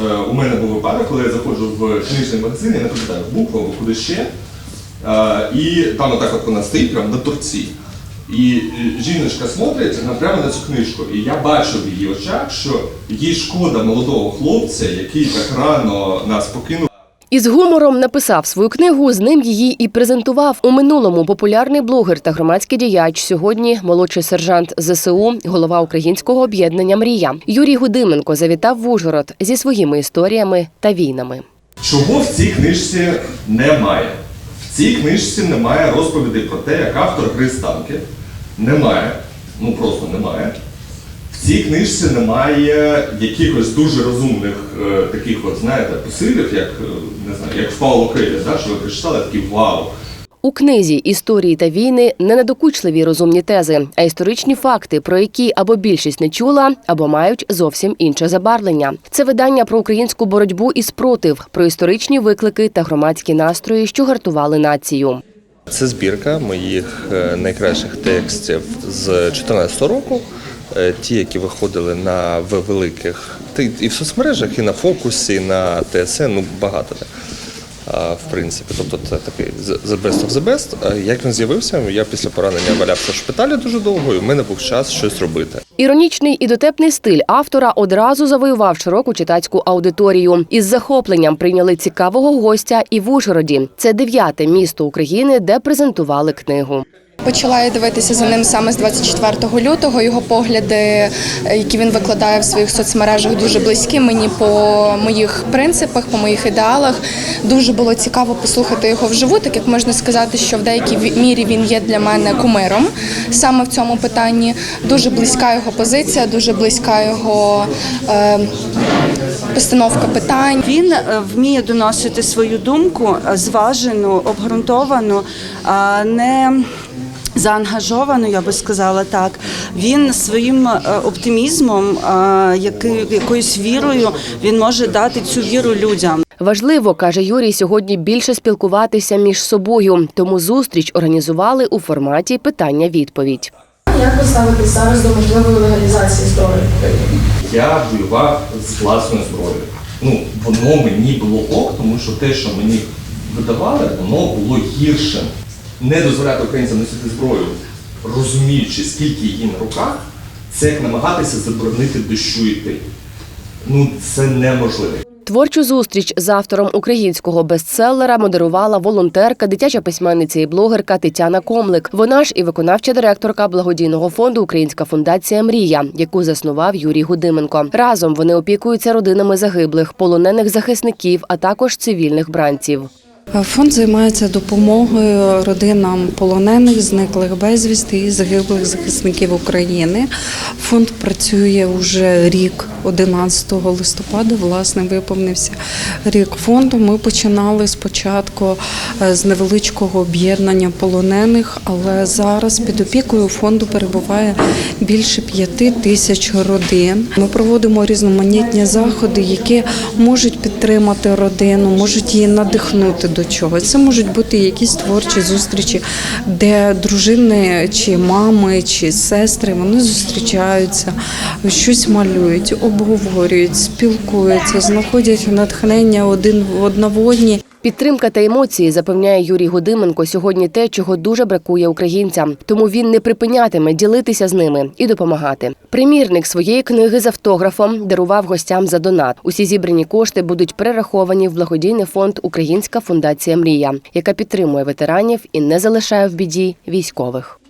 е, у мене був випадок, коли я заходжу в книжний магазин, я не пам'ятаю, в букву або куди ще. Е, і там отак от вона стоїть прямо на торці. І е, жіночка смотрить прямо на цю книжку. І я бачу в її очах, що їй шкода молодого хлопця, який так рано нас покинув. Із гумором написав свою книгу. З ним її і презентував у минулому популярний блогер та громадський діяч. Сьогодні молодший сержант ЗСУ, голова українського об'єднання Мрія Юрій Гудименко завітав в Ужгород зі своїми історіями та війнами. Чого в цій книжці немає? В цій книжці немає розповідей про те, як автор гри з танки. Немає. Ну просто немає. В цій книжці немає якихось дуже розумних е, таких, от, знаєте, посилів, як е, не знаю, як в Пауло Коелho, да, що ви прочитали такі вау. У книзі історії та війни не надокучливі розумні тези, а історичні факти, про які або більшість не чула, або мають зовсім інше забарвлення. Це видання про українську боротьбу і спротив, про історичні виклики та громадські настрої, що гартували націю. Це збірка моїх е, найкращих текстів з 2014 року. Е, Ті, які виходили на в великих і в соцмережах, і на фокусі, і на ТСН, ну багато де. В принципі, тобто це такий the best of the best. Як він з'явився, я після поранення валявся в шпиталі дуже довго, і в мене був час щось робити. Іронічний і дотепний стиль автора одразу завоював широку читацьку аудиторію. Із захопленням прийняли цікавого гостя і в Ужгороді. Це дев'яте місто України, де презентували книгу. Почала я дивитися за ним саме з 24 лютого. Його погляди, які він викладає в своїх соцмережах, дуже близькі мені по моїх принципах, по моїх ідеалах. Дуже було цікаво послухати його вживу, так як можна сказати, що в деякій мірі він є для мене кумиром саме в цьому питанні. Дуже близька його позиція, дуже близька його е, постановка питань. Він е, вміє доносити свою думку е, зважену, обґрунтовану, не заангажовану, я би сказала так. Він своїм е, оптимізмом, е, якоюсь вірою, він може дати цю віру людям. Важливо, каже Юрій, сьогодні більше спілкуватися між собою. Тому зустріч організували у форматі питання-відповідь. Як ви ставитесь зараз до можливої легалізації зброї? Я воював з власною зброєю. Ну, воно мені було ок, тому що те, що мені видавали, воно було гіршим. Не дозволяти українцям носити зброю, розуміючи, скільки її на руках, це як намагатися заборонити дощу йти. Ну, це неможливо. Творчу зустріч з автором українського бестселера модерувала волонтерка, дитяча письменниця і блогерка Тетяна Комлик. Вона ж і виконавча директорка благодійного фонду Українська фундація Мрія, яку заснував Юрій Гудименко. Разом вони опікуються родинами загиблих, полонених захисників, а також цивільних бранців. Фонд займається допомогою родинам полонених, зниклих безвісти і загиблих захисників України. Фонд працює вже рік, 11 листопада, власне, виповнився рік фонду. Ми починали спочатку е, з невеличкого об'єднання полонених, але зараз під опікою фонду перебуває більше п'яти тисяч родин. Ми проводимо різноманітні заходи, які можуть підтримати родину, можуть її надихнути до чогось. Це можуть бути якісь творчі зустрічі, де дружини чи мами, чи сестри вони зустрічаються, щось малюють, обговорюють, спілкуються, знаходять натхнення один в одноводні. Підтримка та емоції, запевняє Юрій Гудименко, сьогодні те, чого дуже бракує українцям. Тому він не припинятиме ділитися з ними і допомагати. Примірник своєї книги з автографом дарував гостям за донат. Усі зібрані кошти будуть перераховані в благодійний фонд Українська фундація Мрія, яка підтримує ветеранів і не залишає в біді військових.